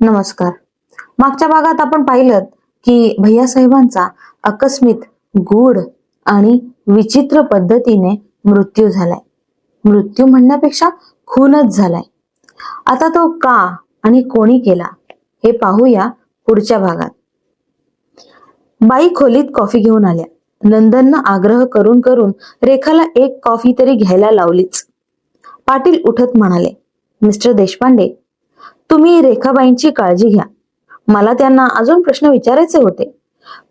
नमस्कार. मागच्या भागात आपण पाहिलं की भैयासाहेबांचा आकस्मित गूढ आणि विचित्र पद्धतीने मृत्यू झालाय. मृत्यू म्हणण्यापेक्षा खूनच झालाय. आता तो का आणि कोणी केला हे पाहूया पुढच्या भागात. बाई खोलीत कॉफी घेऊन आल्या. नंदननं आग्रह करून करून रेखाला एक कॉफी तरी घ्यायला लावलीच. पाटील उठत म्हणाले मिस्टर देशपांडे तुम्ही रेखाबाईंची काळजी घ्या. मला त्यांना अजून प्रश्न विचारायचे होते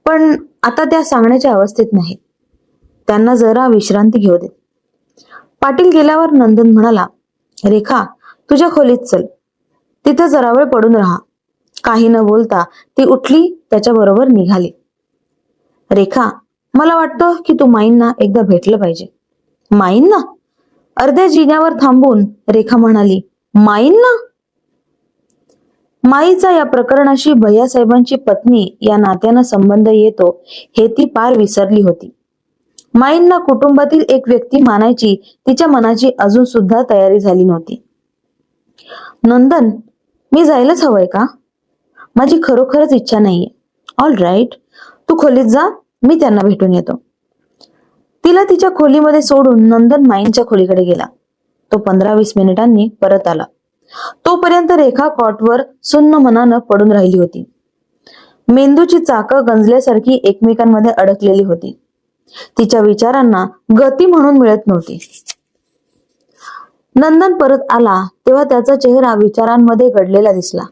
पण आता त्या सांगण्याच्या अवस्थेत नाही. त्यांना जरा विश्रांती घेऊ दे. पाटील गेल्यावर नंदन म्हणाला रेखा तुझ्या खोलीत चल. तिथं जरा वेळ पडून राहा. काही न बोलता ती उठली त्याच्याबरोबर निघाली. रेखा मला वाटतं की तू माईंना एकदा भेटलं पाहिजे. माईंना? अर्ध्या जिन्यावर थांबून रेखा म्हणाली माईंना? माईचा या प्रकरणाशी भैयासाहेबांची पत्नी या नात्यानं संबंध येतो हे ती पार विसरली होती. माईंना कुटुंबातील एक व्यक्ती मानायची तिच्या मनाची अजून सुद्धा तयारी झाली नव्हती. नंदन मी जायलाच हवंय का? माझी खरोखरच इच्छा नाहीये. ऑल राईट तू खोलीत जा मी त्यांना भेटून येतो. तिला तिच्या खोलीमध्ये सोडून नंदन माईंच्या खोलीकडे गेला. तो पंधरा वीस मिनिटांनी परत आला. तोपर्यंत रेखा कॉटवर सुन्न मनानं पडून राहिली होती. मेंदूची चाकं गंजल्यासारखी एकमेकांमध्ये अडकलेली होती. तिच्या विचारांना गती म्हणून मिळत नव्हती. नंदन परत आला तेव्हा त्याचा चेहरा विचारांमध्ये गडलेला दिसला.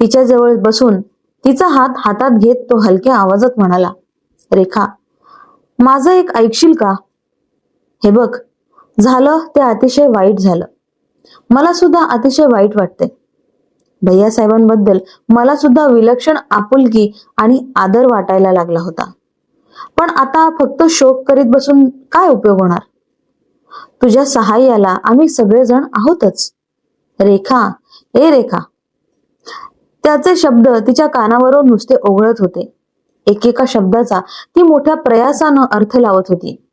तिच्या जवळ बसून तिचा हात हातात घेत तो हलक्या आवाजात म्हणाला रेखा माझं एक ऐकशील का? हे बघ झालं ते अतिशय वाईट झालं. मला सुद्धा अतिशय वाईट वाटते. भैया साहेबांबद्दल मला सुद्धा विलक्षण आपुलकी आणि आदर वाटायला लागला होता. पण आता फक्त शोक करीत बसून काय उपयोग होणार? तुझ्या सहाय्याला आम्ही सगळेजण आहोतच. रेखा ए रेखा. त्याचे शब्द तिच्या कानावरून नुसते ओघळत होते. एकेका शब्दाचा ती मोठ्या प्रयासानं अर्थ लावत होती.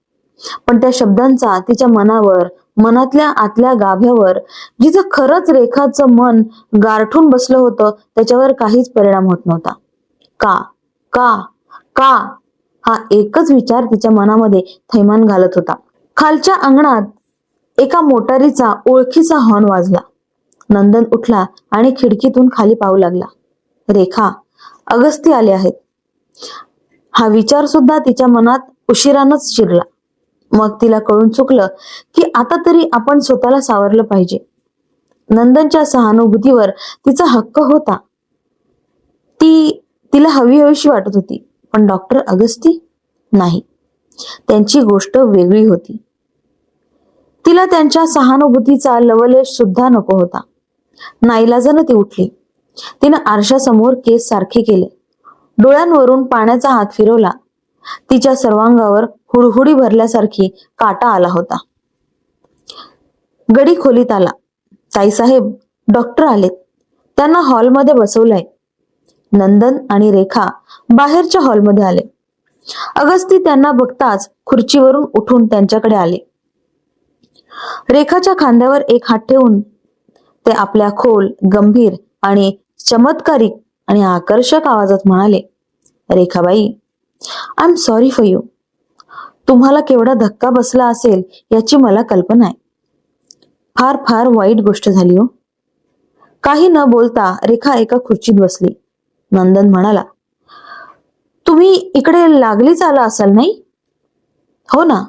पण त्या शब्दांचा तिच्या मनावर मनातल्या आतल्या गाभ्यावर जिचं खरंच रेखाचं मन गारठून बसलं होतं त्याच्यावर काहीच परिणाम होत नव्हता. का? का? का? हा एकच विचार तिच्या मनामध्ये थैमान घालत होता. खालच्या अंगणात एका मोटारीचा ओळखीचा हॉर्न वाजला. नंदन उठला आणि खिडकीतून खाली पाहू लागला. रेखा अगस्ती आले आहेत. हा विचार सुद्धा तिच्या मनात उशिरानच शिरला. मग तिला कळून चुकलं की आता तरी आपण स्वतःला सावरलं पाहिजे. नंदनच्या सहानुभूतीवर तिचा हक्क होता. ती तिला हवी हवीशी वाटत होती पण डॉक्टर अगस्ती नाही. त्यांची गोष्ट वेगळी होती. तिला त्यांच्या सहानुभूतीचा लवलेश सुद्धा नको होता. नाईलाजानं ती उठली. तिनं आरशासमोर केस सारखे केले. डोळ्यांवरून पाण्याचा हात फिरवला. तिच्या सर्वांगावर हुडहुडी भरल्यासारखी काटा आला होता. गडी खोलीत आला. ताईसाहेब डॉक्टर आलेत. त्यांना हॉलमध्ये बसवलंय. नंदन आणि रेखा बाहेरच्या हॉलमध्ये आले. अगस्ती त्यांना बघताच खुर्चीवरून उठून त्यांच्याकडे आले. रेखाच्या खांद्यावर एक हात ठेवून ते आपल्या खोल गंभीर आणि चमत्कारिक आणि आकर्षक आवाजात म्हणाले Rekhabai I am sorry for you तुम्हाला केवढा धक्का बसला असेल याची मला कल्पना आहे. फार फार वाईट गोष्ट झाली हो. काही न बोलता रेखा एका खुर्चीत बसली. नंदन म्हणाला तुम्ही इकडे लागलीच आला असाल नाही? हो ना.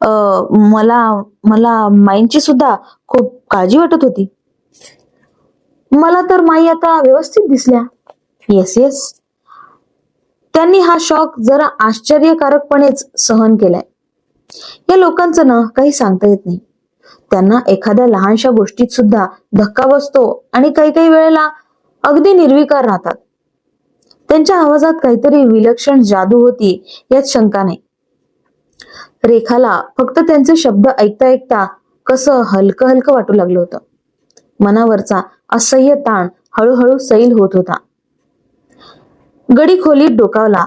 आ, मला मला माईंची सुद्धा खूप काळजी वाटत होती. मला तर माई आता व्यवस्थित दिसल्या. येस येस त्यांनी हा शॉक जरा आश्चर्यकारकपणेच सहन केलाय. या लोकांचं ना काही सांगता येत नाही. त्यांना एखाद्या लहानशा गोष्टीत सुद्धा धक्का बसतो आणि काही काही वेळेला अगदी निर्विकार राहतात. त्यांच्या आवाजात काहीतरी विलक्षण जादू होती यात शंका नाही. रेखाला फक्त त्यांचे शब्द ऐकता ऐकता कसं हलकं हलकं वाटू लागलं होतं. मनावरचा असह्य ताण हळूहळू सैल होत होता. गडी खोलीत डोकावला.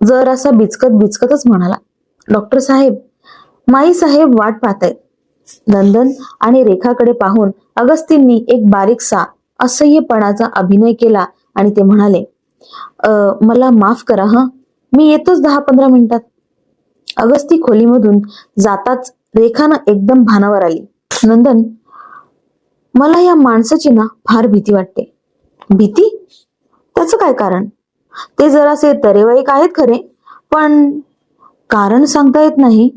जर असा बिचकत बिचकतच म्हणाला डॉक्टर साहेब माई साहेब वाट पाहताय नंदन आणि रेखाकडे पाहून अगस्तींनी एक बारीकसा असह्यपणाचा अभिनय केला आणि ते म्हणाले मला माफ करा हा? मी येतोच दहा पंधरा मिनिटात. अगस्ती खोलीमधून जाताच रेखानं एकदम भानावर आली. नंदन मला या माणसाची ना फार भीती वाटते. भीती? त्याचं काय कारण? ते जरासे तरेवाईक आहेत खरे पण कारण सांगता येत नाही.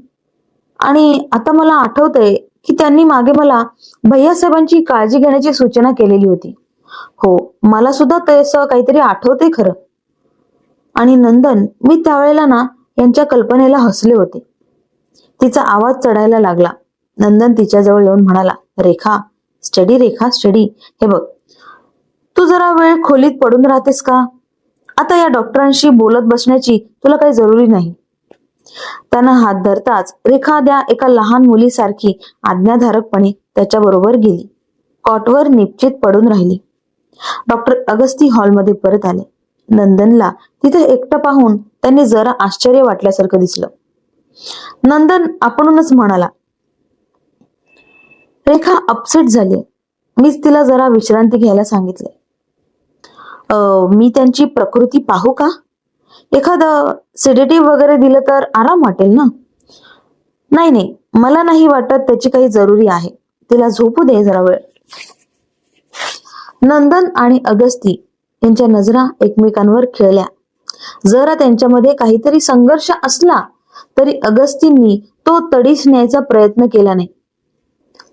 आणि आता मला आठवतंय की त्यांनी मागे मला भैयासाहेबांची काळजी घेण्याची सूचना केलेली होती. हो मला सुद्धा तसं काहीतरी आठवते खरं. आणि नंदन मी त्यावेळेला ना यांच्या कल्पनेला हसले होते. तिचा आवाज चढायला लागला. नंदन तिच्याजवळ येऊन म्हणाला रेखा स्टडी रेखा स्टडी. हे बघ तू जरा वेळ खोलीत पडून राहतेस का? आता या डॉक्टरांशी बोलत बसण्याची तुला काही जरुरी नाही. त्यानं हात धरताच रेखाद्या एका लहान मुलीसारखी आज्ञाधारकपणे त्याच्याबरोबर गेली. कॉटवर निश्चित पडून राहिली. डॉक्टर अगस्ती हॉलमध्ये परत आले. नंदनला तिथे एकटं पाहून त्यांनी जरा आश्चर्य वाटल्यासारखं दिसलं. नंदन आपणूनच म्हणाला रेखा अपसेट झाली मीच तिला जरा विश्रांती घ्यायला सांगितले मी त्यांची प्रकृती पाहू का? एखादं सिडेटिव्ह वगैरे दिलं तर आराम वाटेल ना? नाही नाही. मला नाही वाटत त्याची काही जरुरी आहे. तिला झोपू दे जरा वेळ. नंदन आणि अगस्ती यांच्या नजरा एकमेकांवर खेळल्या. जरा त्यांच्यामध्ये काहीतरी संघर्ष असला तरी अगस्तींनी तो तडीस न्यायचा प्रयत्न केला नाही.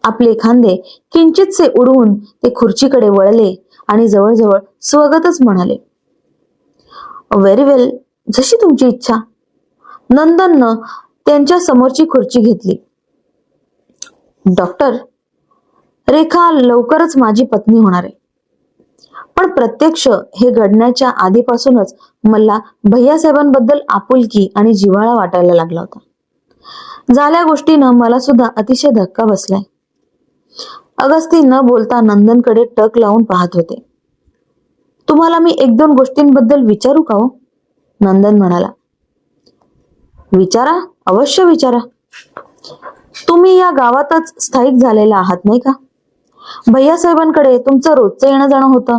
आपले खांदे किंचितसे उडवून ते खुर्चीकडे वळले. आणि जवळजवळ स्वगतच म्हणाले व्हेरी वेल जशी तुमची इच्छा. नंदननं त्यांच्या समोरची खुर्ची घेतली. डॉक्टर रेखा लवकरच माझी पत्नी होणार आहे. पण प्रत्यक्ष हे घडण्याच्या आधीपासूनच मला भैयासाहेबांबद्दल आपुलकी आणि जिव्हाळा वाटायला लागला होता. झाल्या गोष्टीनं मला सुद्धा अतिशय धक्का बसलाय. अगस्ती न बोलता नंदनकडे टक लावून पाहत होते. तुम्हाला मी एक दोन गोष्टींबद्दल विचारू का हो? नंदन म्हणाला. विचारा अवश्य विचारा. तुम्ही या गावातच स्थायिक झालेला आहात नाही का? भैयासाहेबांकडे तुमचं रोजचं येणं जाणं होतं.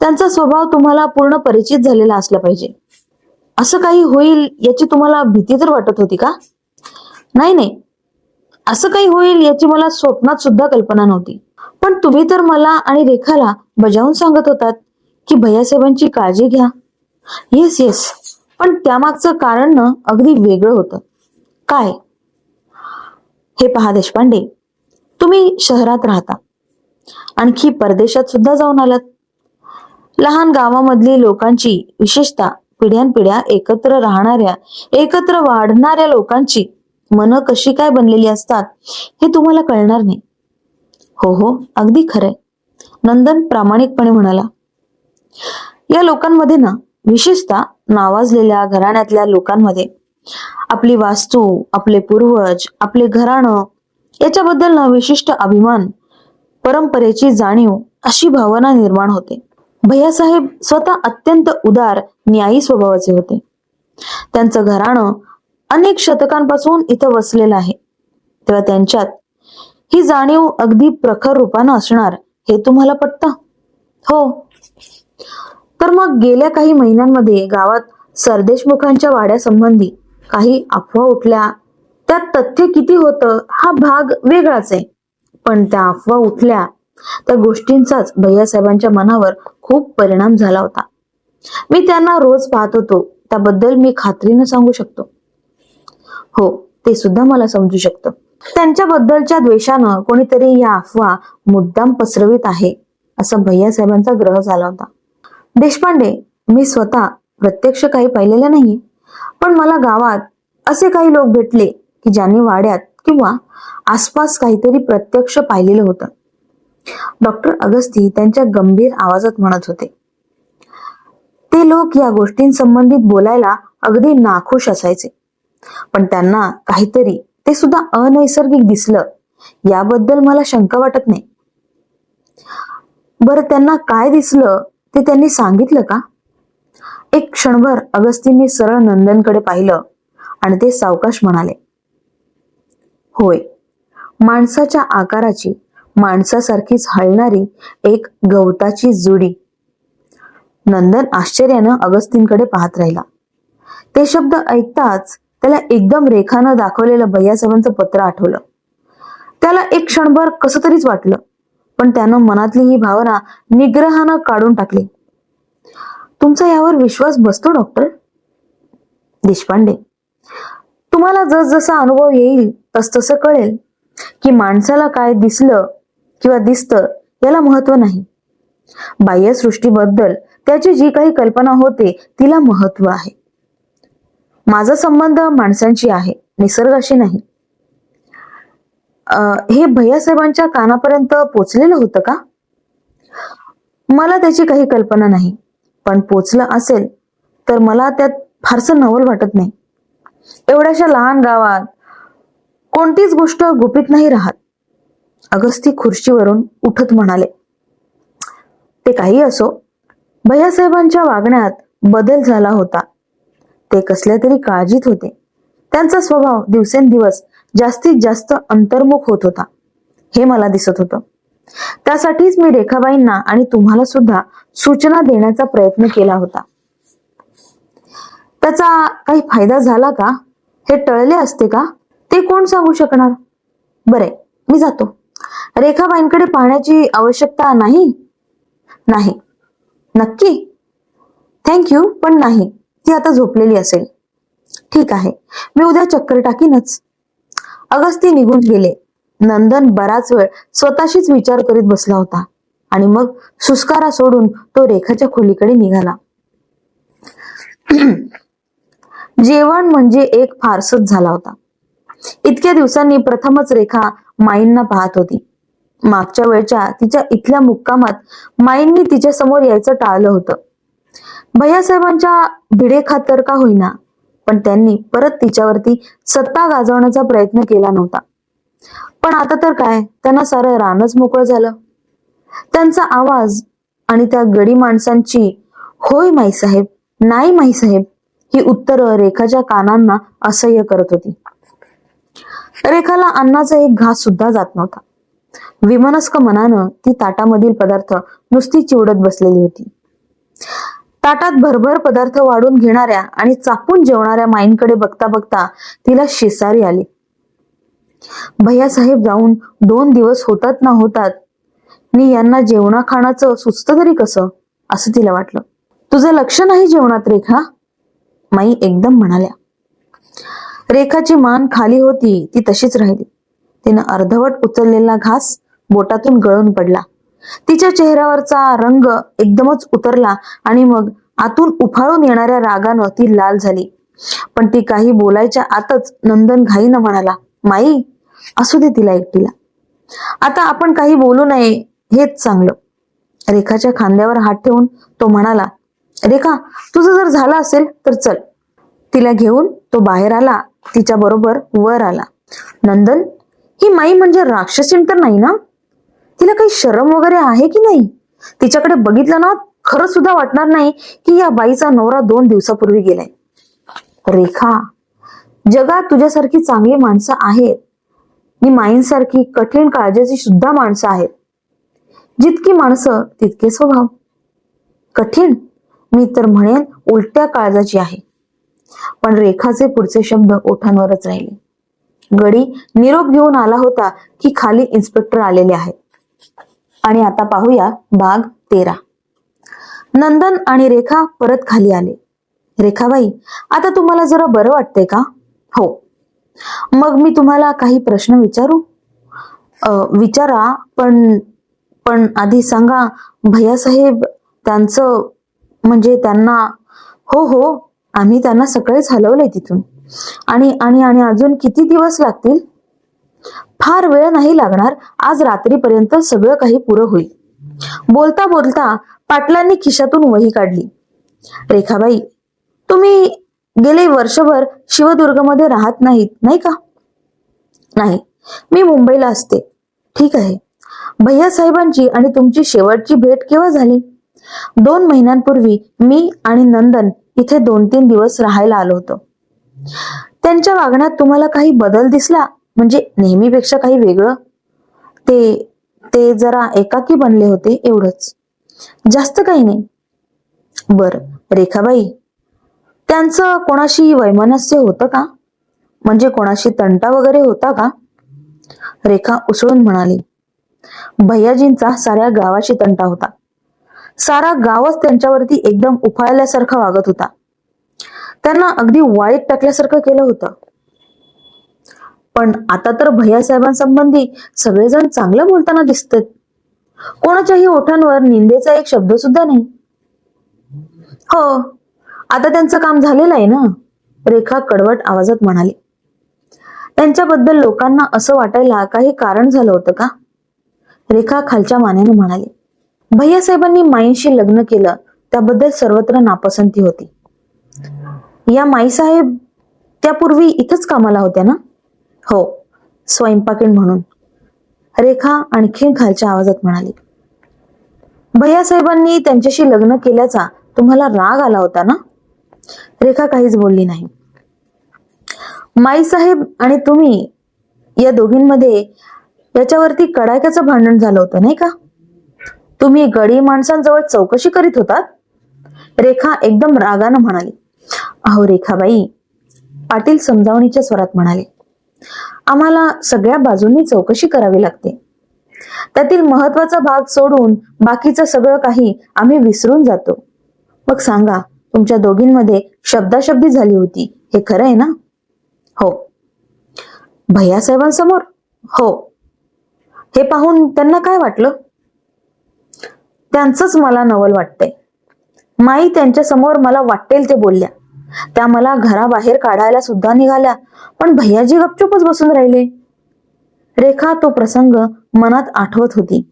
त्यांचा स्वभाव तुम्हाला पूर्ण परिचित झालेला असला पाहिजे. असं काही होईल याची तुम्हाला भीती तर वाटत होती का? नाही नाही. असं काही होईल याची मला स्वप्नात सुद्धा कल्पना नव्हती. पण तुम्ही तर मला आणि रेखाला बजावून सांगत होतात की भैयासाहेबांची काळजी घ्या. येस येस पण त्यामागचं कारण ना अगदी वेगळं होतं. काय? हे पहा देशपांडे. तुम्ही शहरात राहता. आणखी परदेशात सुद्धा जाऊन आलात. लहान गावामधली लोकांची विशेषतः पिढ्यानपिढ्या एकत्र राहणाऱ्या एकत्र वाढणाऱ्या लोकांची मन कशी काय बनलेली असतात हे तुम्हाला कळणार नाही. हो हो अगदी खरंय नंदन प्रामाणिकपणे म्हणाला या लोकांमध्ये ना विशेषतः नावाजलेल्या घराण्यातल्या लोकांमध्ये आपली वास्तू आपले पूर्वज आपले घराणं याच्याबद्दल ना विशिष्ट अभिमान परंपरेची जाणीव अशी भावना निर्माण होते. भैयासाहेब स्वतः अत्यंत उदार न्यायी स्वभावाचे होते. त्यांचं घराणं अनेक शतकांपासून इथं वसलेलं आहे. तेव्हा त्यांच्यात ही जाणीव अगदी प्रखर रूपानं असणार हे तुम्हाला पटतं? हो. तर मग गेल्या काही महिन्यांमध्ये गावात सरदेशमुखांच्या वाड्यासंबंधी काही अफवा उठल्या. त्यात तथ्य किती होतं हा भाग वेगळाच आहे. पण त्या अफवा उठल्या त्या गोष्टींचाच भैयासाहेबांच्या मनावर खूप परिणाम झाला होता. मी त्यांना रोज पाहत होतो. त्याबद्दल मी खात्रीनं सांगू शकतो. हो ते सुद्धा मला समजू शकतं. त्यांच्याबद्दलच्या द्वेषानं कोणीतरी या अफवा मुद्दाम पसरवित आहे असं भैयासाहेबांचा ग्रह झाला होता. देशपांडे मी स्वतः प्रत्यक्ष काही पाहिलेलं नाही पण मला गावात असे काही लोक भेटले की ज्यांनी वाड्यात किंवा आसपास काहीतरी प्रत्यक्ष पाहिलेलं होतं. डॉक्टर अगस्ती त्यांच्या गंभीर आवाजात म्हणत होते. ते लोक या गोष्टींसंबंधित बोलायला अगदी नाखुश असायचे. पण त्यांना काहीतरी ते सुद्धा अनैसर्गिक दिसलं. याबद्दल मला शंका वाटत नाही. बरं त्यांना काय दिसलं ते त्यांनी सांगितलं का? एक क्षणभर अगस्तींनी सरळ नंदनकडे पाहिलं आणि ते सावकाश म्हणाले होय माणसाच्या आकाराची माणसासारखीच हलणारी एक गवताची जुडी. नंदन आश्चर्यानं अगस्तींकडे पाहत राहिला. ते शब्द ऐकताच त्याला एकदम रेखानं दाखवलेलं भैयासाहेबांचं पत्र आठवलं. त्याला एक क्षणभर कसं तरीच वाटलं पण त्यानं मनातली ही भावना निग्रहानं काढून टाकली. तुमचा यावर विश्वास बसतो डॉक्टर? देशपांडे तुम्हाला जसजसा अनुभव येईल तसतसं कळेल की माणसाला काय दिसलं किंवा दिसतं याला महत्त्व नाही. बाह्यसृष्टीबद्दल त्याची जी काही कल्पना होते तिला महत्त्व आहे. माझा संबंध माणसांशी आहे निसर्गाशी नाही. अं, हे भैयासाहेबांच्या कानापर्यंत पोचलेलं होतं का? मला त्याची काही कल्पना नाही. पण पोचलं असेल तर मला त्यात फारसं नवल वाटत नाही. एवढ्याशा लहान गावात कोणतीच गोष्ट गुपित नाही राहत. अगस्ती खुर्चीवरून उठत म्हणाले ते काही असो भैयासाहेबांच्या वागण्यात बदल झाला होता. ते कसल्या तरी काळजीत होते. त्यांचा स्वभाव दिवसेंदिवस जास्तीत जास्त अंतर्मुख होत होता. हे मला दिसत होतं. त्यासाठीच मी रेखाबाईंना आणि तुम्हाला सुद्धा सूचना देण्याचा प्रयत्न केला होता. त्याचा काही फायदा झाला का? हे टळले असते का? ते कोण सांगू शकणार? बरे मी जातो. रेखाबाईंकडे पाहण्याची आवश्यकता नाही? नाही. नक्की? थँक्यू पण नाही. ती आता झोपलेली असेल. ठीक आहे मी उद्या चक्कर टाकीनच. अगस्ती निघून गेले. नंदन बराच वेळ स्वतःशीच विचार करीत बसला होता आणि मग सुस्कारा सोडून तो रेखाच्या खोलीकडे निघाला. जेवण म्हणजे एक फारसच झाला होता. इतक्या दिवसांनी प्रथमच रेखा माईंना पाहत होती. मागच्या वेळच्या तिच्या इथल्या मुक्कामात माईंनी तिच्या समोर यायचं टाळलं होतं. भैयासाहेबांच्या भिडे खातर का होईना पण त्यांनी परत तिच्यावरती सत्ता गाजवण्याचा प्रयत्न केला नव्हता. पण आता तर काय त्यांना सारं रानच मोकळं झालं. त्यांचा आवाज आणि त्या गडी माणसांची होय माईसाहेब नाही माईसाहेब ही उत्तरं रेखाच्या कानांना असह्य करत होती. रेखाला अन्नाचा एक घास सुद्धा जात नव्हता. विमनस्क मनानं ती ताटामधील पदार्थ नुसती चिवडत बसलेली होती. ताटात भरभर पदार्थ वाढून घेणाऱ्या आणि चापून जेवणाऱ्या माईंकडे बघता बघता तिला शेसारी आली. भैयासाहेब जाऊन दोन दिवस होतात ना होतात मी यांना जेवणा खाण्याचं सुचतं तरी कसं? असं तिला वाटलं. तुझं लक्ष नाही जेवणात रेखा? माई एकदम म्हणाल्या. रेखाची मान खाली होती ती तशीच राहिली. तिनं अर्धवट उचललेला घास बोटातून गळून पडला. तिच्या चेहऱ्यावरचा रंग एकदमच उतरला आणि मग आतून उफाळून येणाऱ्या रागानं ती लाल झाली. पण ती काही बोलायच्या आतच नंदन घाईनं म्हणाला माई असू दे तिला एकटीला. आता आपण काही बोलू नये हेच चांगलं. रेखाच्या खांद्यावर हात ठेवून तो म्हणाला रेखा तुझं जर झालं असेल तर चल. तिला घेऊन तो बाहेर आला तिच्या बरोबर वर आला. नंदन ही माई म्हणजे राक्षसीन तर नाही ना? तिला काही शरम वगैरे आहे की नाही? तिच्याकडे बघितलं ना खरं सुद्धा वाटणार नाही की या बाईचा नवरा दोन दिवसापूर्वी गेलाय. रेखा जगात तुझ्यासारखी चांगली माणसं आहेत. आणि माईंसारखी कठीण काळजाची सुद्धा माणसं आहेत. जितकी माणसं तितके स्वभाव. कठीण मी तर म्हणेन उलट्या काळजाची आहे. पण रेखाचे पुढचे शब्द ओठांवरच राहिले. गडी निरोप घेऊन आला होता की खाली इन्स्पेक्टर आलेले आहेत. आणि आता पाहूया भाग तेरा. नंदन आणि रेखा परत खाली आले. रेखाबाई आता तुम्हाला जरा बरं वाटतंय का? हो. मग मी तुम्हाला काही प्रश्न विचारू? विचारा पण पण आधी सांगा भैयासाहेब त्यांचं म्हणजे त्यांना हो हो आम्ही त्यांना सकाळीच हलवलंय तिथून. आणि आणि आणि अजून किती दिवस लागतील? फार वेळ नाही लागणार. आज रात्रीपर्यंत सगळं काही पुरं होईल. बोलता बोलता पाटलांनी खिशातून वही काढली. रेखाबाई तुम्ही गेले वर्षभर शिवदुर्गमध्ये राहत नाहीत नाही का? नाही. मी मुंबईला असते. ठीक आहे. भैया साहेबांची आणि तुमची शेवटची भेट केव्हा झाली? दोन महिन्यांपूर्वी मी आणि नंदन इथे दोन तीन दिवस राहायला आलो होतो. त्यांच्या वागण्यात तुम्हाला काही बदल दिसला? म्हणजे नेहमीपेक्षा काही वेगळं? ते ते जरा एकाकी बनले होते एवढंच. जास्त काही नाही. बर रेखाबाई त्यांचं कोणाशी वैमनस्य होतं का? म्हणजे कोणाशी तंटा वगैरे होता का? रेखा उसळून म्हणाली भैयाजींचा साऱ्या गावाशी तंटा होता. सारा गावच त्यांच्यावरती एकदम उफाळल्यासारखा वागत होता. त्यांना अगदी वाईट टाकल्यासारखं केलं होतं. पण आता तर भैयासाहेबांसंबंधी सगळेजण चांगलं बोलताना दिसतात. कोणाच्याही ओठांवर निंदेचा एक शब्द सुद्धा नाही. हो आता त्यांचं काम झालेलं आहे ना? रेखा कडवट आवाजात म्हणाली. त्यांच्याबद्दल लोकांना असं वाटायला काही कारण झालं होतं का? रेखा खालच्या मानेने म्हणाली. भैयासाहेबांनी माईंशी लग्न केलं त्याबद्दल सर्वत्र नापसंती होती. या माईसाहेब त्यापूर्वी इथंच कामाला होत्या ना? हो स्वयंपाकीण म्हणून. रेखा आणखी खालच्या आवाजात म्हणाली भैयासाहेबांनी त्यांच्याशी लग्न केल्याचा तुम्हाला राग आला होता ना? रेखा काहीच बोलली नाही. माईसाहेब आणि तुम्ही या दोघींमध्ये याच्यावरती कडाक्याचं भांडण झालं होतं नाही का? तुम्ही गडी माणसांजवळ चौकशी करीत होतात? रेखा एकदम रागानं म्हणाली. अहो रेखाबाई पाटील समजावणीच्या स्वरात म्हणाले आम्हाला सगळ्या बाजूंनी चौकशी करावी लागते. त्यातील महत्त्वाचा भाग सोडून बाकीचं सगळं काही आम्ही विसरून जातो. मग सांगा तुमच्या दोघींमध्ये शब्दाशब्दी झाली होती. हे खरं आहे ना? हो. भैयासाहेबांसमोर हो. हे पाहून त्यांना काय वाटलं? त्यांचंच मला नवल वाटतंय. माई त्यांच्यासमोर मला वाटेल ते बोलल्या. त्या मला घराबाहेर काढायला सुद्धा निघाल्या. पण भैयाजी गपचूपच बसून राहिले. रेखा तो प्रसंग मनात आठवत होती.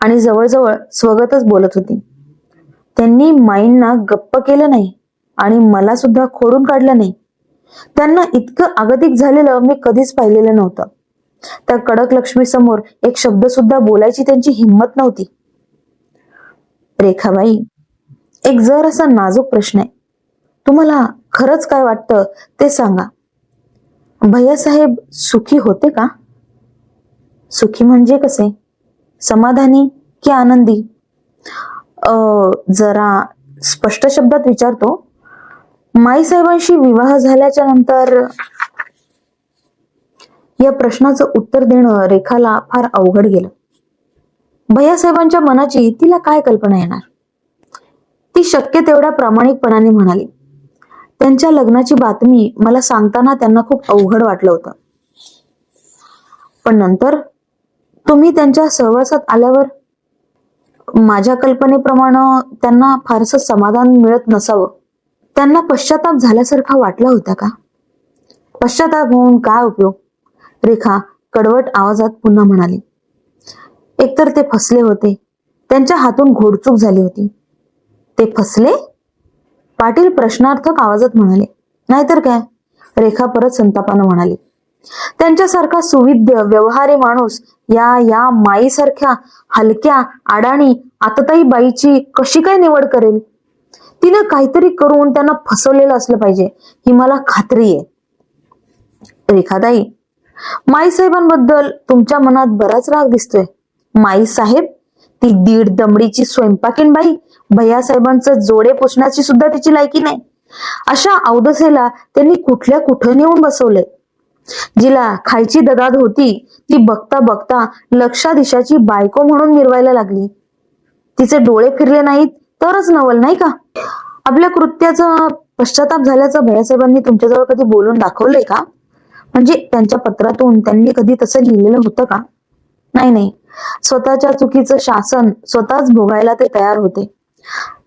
आणि जवळजवळ स्वगतच बोलत होती. त्यांनी माईंना गप्प केलं नाही आणि मला सुद्धा खोडून काढलं नाही. त्यांना इतकं आगतिक झालेलं मी कधीच पाहिलेलं नव्हतं. त्या कडक लक्ष्मी समोर एक शब्द सुद्धा बोलायची त्यांची हिंमत नव्हती. रेखाबाई एक जर असा नाजूक प्रश्न आहे. तुम्हाला खरंच काय वाटतं ते सांगा. भैयासाहेब सुखी होते का? सुखी म्हणजे कसे? समाधानी की आनंदी? अ जरा स्पष्ट शब्दात विचारतो. माईसाहेबांशी विवाह झाल्याच्यानंतर या प्रश्नाचं उत्तर देणं रेखाला फार अवघड गेलं. भैयासाहेबांच्या मनाची तिला काय कल्पना येणार? ती शक्य तेवढ्या प्रामाणिकपणाने म्हणाली. त्यांच्या लग्नाची बातमी मला सांगताना त्यांना खूप अवघड वाटलं होतं. पण नंतर तुम्ही त्यांच्या सहवासात आल्यावर माझ्या कल्पनेप्रमाणे त्यांना फारसं समाधान मिळत नसावं. त्यांना पश्चाताप झाल्यासारखा वाटला होता का? पश्चाताप होऊन काय उपयोग? रेखा कडवट आवाजात पुन्हा म्हणाली. एकतर ते फसले होते. त्यांच्या हातून घोडचूक झाली होती. ते फसले? पाटील प्रश्नार्थक आवाजात म्हणाले. नाहीतर काय? रेखा परत संतापानं म्हणाली. त्यांच्यासारखा सुविद्य व्यवहारी माणूस या या माईसारख्या हलक्या अडाणी आतताई बाईची कशी काय निवड करेल? तिनं काहीतरी करून त्यांना फसवलेलं असलं पाहिजे ही मला खात्री आहे. रेखाताई माईसाहेबांबद्दल तुमच्या मनात बराच राग दिसतोय. माई साहेब ती दीड दमडीची स्वयंपाकीण बाई. भैयासाहेबांचं जोडे पुसण्याची सुद्धा तिची लायकी नाही. अशा अवदसेला त्यांनी कुठल्या कुठं नेऊन बसवलंय? जिला खायची ददाद होती ती बघता बघता लक्षादिशाची बायको म्हणून मिरवायला लागली. तिचे डोळे फिरले नाहीत तरच नवल नाही का? आपल्या कृत्याचा पश्चाताप झाल्याचं भैयासाहेबांनी तुमच्याजवळ कधी बोलून दाखवलंय का? म्हणजे त्यांच्या पत्रातून त्यांनी कधी तसं लिहिलेलं होतं का? नाही नाही. स्वतःच्या चुकीचं शासन स्वतःच भोगायला ते तयार होते.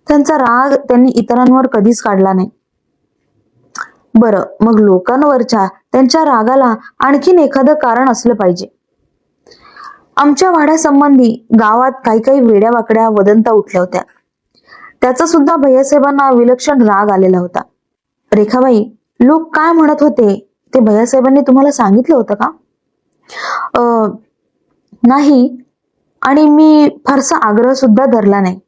त्यांचा राग त्यांनी इतरांवर कधीच काढला नाही. बरं मग लोकांवरच्या त्यांच्या रागाला आणखीन एखादं कारण असलं पाहिजे. आमच्या वाड्यासंबंधी गावात काही काही वेड्या वाकड्या वदंता उठल्या होत्या. त्याचा सुद्धा भैयासाहेबांना विलक्षण राग आलेला होता. रेखाबाई लोक काय म्हणत होते ते भैयासाहेबांनी तुम्हाला सांगितलं होतं का? नाही आणि मी फारसा आग्रह सुद्धा धरला नाही.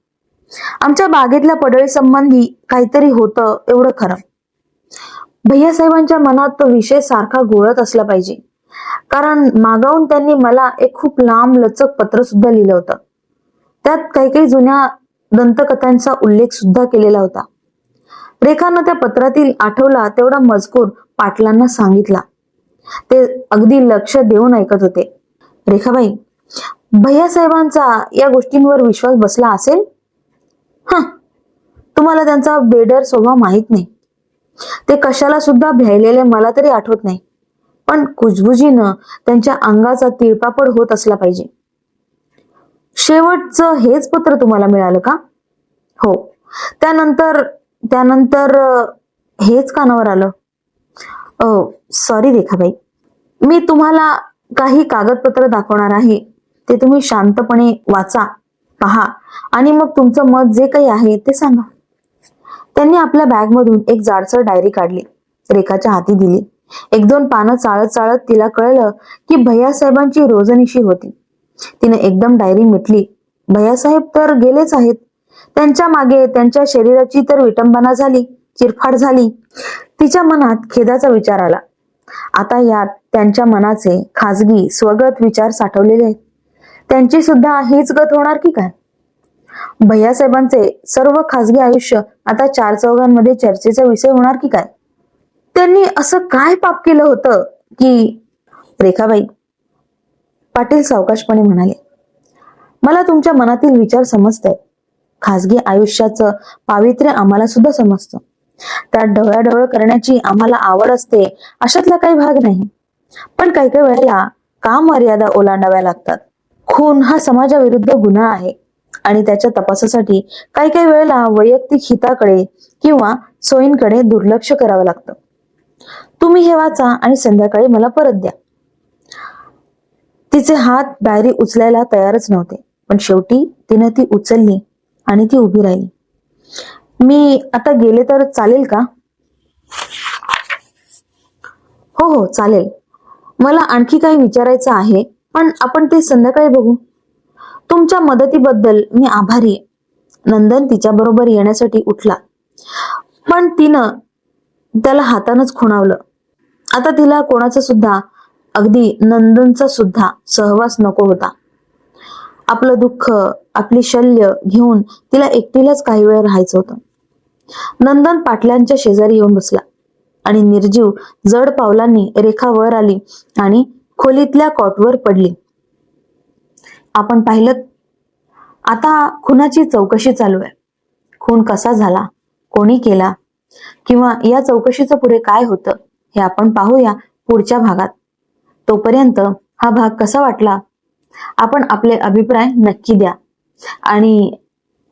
आमच्या बागेतल्या पडळी संबंधी काहीतरी होतं एवढं खरं. भैयासाहेबांच्या मनात तो विषय सारखा गोळत असला पाहिजे. कारण मागावून त्यांनी मला एक खूप लांब लचक पत्र सुद्धा लिहिलं होतं. त्यात काही काही जुन्या दंतकथांचा उल्लेख सुद्धा केलेला होता. रेखानं त्या पत्रातील आठवला तेवढा मजकूर पाटलांना सांगितला. ते अगदी लक्ष देऊन ऐकत होते. रेखाबाई भैयासाहेबांचा या गोष्टींवर विश्वास बसला असेल? हा तुम्हाला त्यांचा बेडर स्वभाव माहीत नाही. ते कशाला सुद्धा भ्यायलेले मला तरी आठवत नाही. पण कुजबुजीनं त्यांच्या अंगाचा तिळपापड होत असला पाहिजे. शेवटचं हेच पत्र तुम्हाला मिळालं का? हो. त्यानंतर त्यानंतर हेच कानावर आलं. सॉरी रेखाबाई. मी तुम्हाला काही कागदपत्र दाखवणार आहे. ते तुम्ही शांतपणे वाचा पहा. आणि मग तुमचं मत जे काही आहे ते सांगा. त्यांनी आपल्या बॅगमधून एक जाडसर डायरी काढली. रेखाच्या हाती दिली. एक दोन पानं चाळत चाळत तिला कळलं की भैयासाहेबांची रोजनिशी होती. तिने एकदम डायरी मिटली. भैयासाहेब तर गेलेच आहेत. त्यांच्या मागे त्यांच्या शरीराची तर विटंबना झाली चिरफाड झाली. तिच्या मनात खेदाचा विचार आला. आता यात त्यांच्या मनाचे खाजगी स्वगत विचार साठवलेले आहेत. त्यांची सुद्धा हीच गत होणार की काय? भैयासाहेबांचे सर्व खाजगी आयुष्य आता चार चौघांमध्ये चर्चेचा विषय होणार की काय? त्यांनी असं काय पाप केलं होतं की? रेखाबाई पाटील सावकाशपणे म्हणाले मला तुमच्या मनातील विचार समजत खाजगी आयुष्याचं पावित्र्य आम्हाला सुद्धा समजतं. त्यात ढवळाढवळ करण्याची आम्हाला आवड असते अशातला काही भाग नाही. पण काही काही वेळेला का मर्यादा ओलांडाव्या लागतात. खून हा समाजाविरुद्ध गुन्हा आहे. आणि त्याच्या तपासासाठी काही काही वेळेला वैयक्तिक हिताकडे किंवा सोयींकडे दुर्लक्ष करावं लागतं. तुम्ही हे वाचा आणि संध्याकाळी मला परत द्या. तिचे हात डायरी उचलायला तयारच नव्हते. पण शेवटी तिने ती उचलली आणि ती उभी राहिली. मी आता गेले तर चालेल का? हो हो चालेल. मला आणखी काही विचारायचं आहे. पण आपण ते संध्याकाळी बघू. तुमच्या मदतीबद्दल मी आभारी आहे. नंदन तिच्या बरोबर येण्यासाठी उठला. पण तिनं त्याला हातानच खुणावलं. आता तिला कोणाचा सुद्धा अगदी नंदनचा सुद्धा सहवास नको होता. आपलं दुःख आपली शल्य घेऊन तिला एकटीलाच काही वेळ राहायचं होतं. नंदन पाटलांच्या शेजारी येऊन बसला आणि निर्जीव जड पावलांनी रेखा वर आली आणि खोलीतल्या कॉटवर पडली. आपण पाहिलं आता खुनाची चौकशी चालू आहे. खून कसा झाला कोणी केला किंवा या चौकशीचं पुढे काय होतं हे आपण पाहूया पुढच्या भागात. तोपर्यंत हा भाग कसा वाटला आपण आपले अभिप्राय नक्की द्या. आणि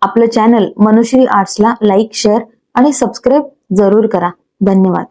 आपलं चॅनल मनुश्री आर्ट्सला लाईक शेअर आणि सबस्क्राईब जरूर करा. धन्यवाद.